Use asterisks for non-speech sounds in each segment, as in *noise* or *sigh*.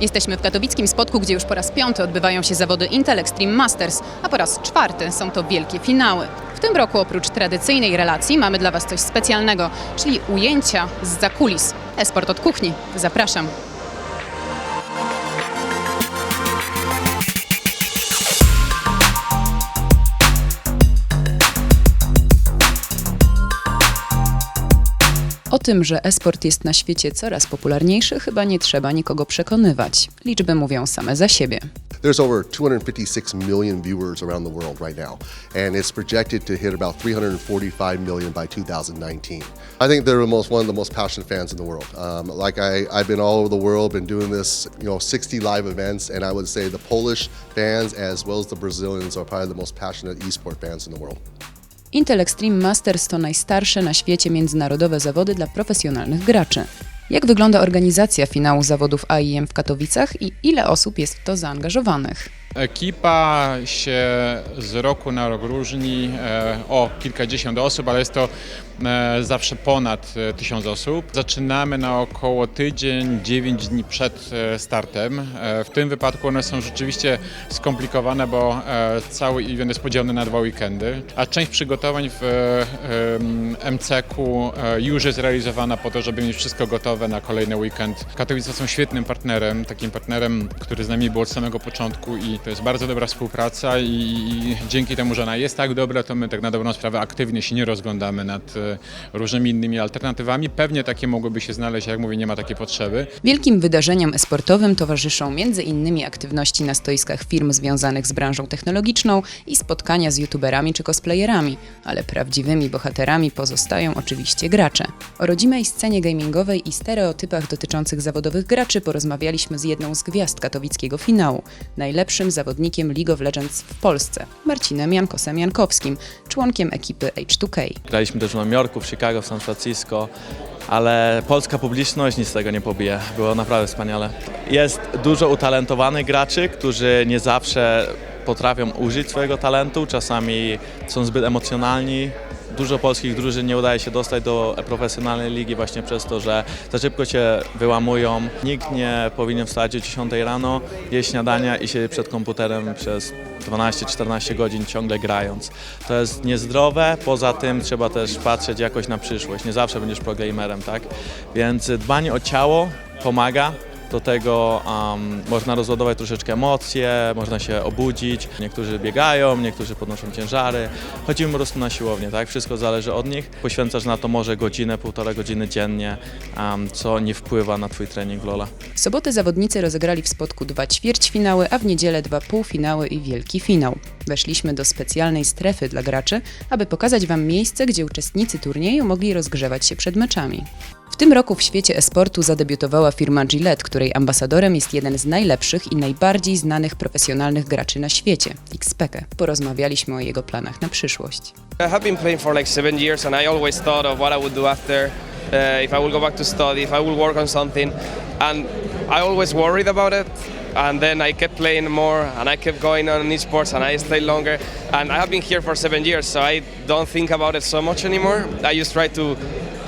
Jesteśmy w katowickim spotku, gdzie już po raz piąty odbywają się zawody Intel Extreme Masters, a po raz czwarty są to wielkie finały. W tym roku oprócz tradycyjnej relacji mamy dla Was coś specjalnego, czyli ujęcia z zakulis. Esport od kuchni. Zapraszam. O tym, że esport jest na świecie coraz popularniejszy, chyba nie trzeba nikogo przekonywać. Liczby mówią same za siebie. There's over 256 million viewers around the world right now, and it's projected to hit about 345 million by 2019. I think they're the most one of the most passionate fans in the world. Um, like I, I've been all over the world, been doing this, you know, 60 live events, and I would say the Polish fans as well as the Brazilians are probably the most passionate esport fans in the world. Intel Extreme Masters to najstarsze na świecie międzynarodowe zawody dla profesjonalnych graczy. Jak wygląda organizacja finału zawodów AIM w Katowicach i ile osób jest w to zaangażowanych? Ekipa się z roku na rok różni e, o kilkadziesiąt osób, ale jest to e, zawsze ponad e, tysiąc osób. Zaczynamy na około tydzień, 9 dni przed startem. W tym wypadku one są rzeczywiście skomplikowane, bo cały event jest podzielony na dwa weekendy, a część przygotowań w MCQ już jest realizowana po to, żeby mieć wszystko gotowe na kolejny weekend. Katowice są świetnym partnerem, takim partnerem, który z nami był od samego początku i to jest bardzo dobra współpraca i, i dzięki temu, że ona jest tak dobra, to my tak na dobrą sprawę aktywnie się nie rozglądamy nad e, różnymi innymi alternatywami. Pewnie takie mogłyby się znaleźć, jak mówię, nie ma takiej potrzeby. Wielkim wydarzeniom esportowym towarzyszą m.in. aktywności na stoiskach firm związanych z branżą technologiczną i spotkania z youtuberami czy cosplayerami, ale prawdziwymi bohaterami pozostają oczywiście gracze. O rodzimej scenie gamingowej i stereotypach dotyczących zawodowych graczy porozmawialiśmy z jedną z gwiazd katowickiego finału, najlepszym zawodnikiem League of Legends w Polsce, Marcinem Jankosem Jankowskim, członkiem ekipy H2K. Graliśmy też w Nowym Jorku, w Chicago, w San Francisco, ale polska publiczność nic z tego nie pobije. Było naprawdę wspaniale. Jest dużo utalentowanych graczy, którzy nie zawsze potrafią użyć swojego talentu, czasami są zbyt emocjonalni. Dużo polskich drużyn nie udaje się dostać do profesjonalnej ligi właśnie przez to, że za szybko się wyłamują. Nikt nie powinien wstać o 10 rano, jeść śniadania i siedzieć przed komputerem przez 12-14 godzin ciągle grając. To jest niezdrowe, poza tym trzeba też patrzeć jakoś na przyszłość. Nie zawsze będziesz progamerem, tak? Więc dbanie o ciało pomaga. Do tego um, można rozładować troszeczkę emocje, można się obudzić. Niektórzy biegają, niektórzy podnoszą ciężary. Chodzimy po prostu na siłownię, tak? Wszystko zależy od nich. Poświęcasz na to może godzinę, półtora godziny dziennie, um, co nie wpływa na twój trening Lola. W sobotę zawodnicy rozegrali w spotku dwa ćwierćfinały, a w niedzielę dwa półfinały i wielki finał. Weszliśmy do specjalnej strefy dla graczy, aby pokazać Wam miejsce, gdzie uczestnicy turnieju mogli rozgrzewać się przed meczami. W tym roku w świecie esportu zadebiutowała firma Gillette, której ambasadorem jest jeden z najlepszych i najbardziej znanych profesjonalnych graczy na świecie, Xpeke. Porozmawialiśmy o jego planach na przyszłość. I have been playing for like seven years, and I always thought of what I would do after, uh, if I will go back to study, if I will work on something, and I always worried about it. And then I kept playing more, and I kept going on esports, and I stayed longer. And I have been here for seven years, so I don't think about it so much anymore. I just try to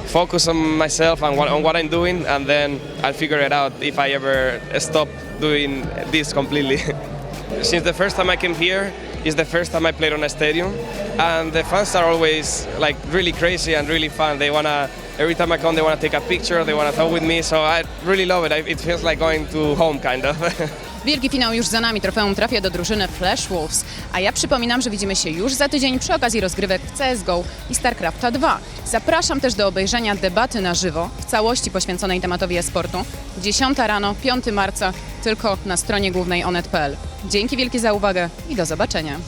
focus on myself and what, on what I'm doing, and then I'll figure it out if I ever stop doing this completely. *laughs* Since the first time I came here, is the first time I played on a stadium, and the fans are always like really crazy and really fun. They wanna every time I come, they wanna take a picture, they wanna talk with me. So I really love it. It feels like going to home, kind of. *laughs* Wielki finał już za nami, trofeum trafia do drużyny Flash Wolves, a ja przypominam, że widzimy się już za tydzień przy okazji rozgrywek CSGO i StarCrafta 2. Zapraszam też do obejrzenia debaty na żywo, w całości poświęconej tematowi e-sportu, 10 rano, 5 marca, tylko na stronie głównej onet.pl. Dzięki wielkie za uwagę i do zobaczenia.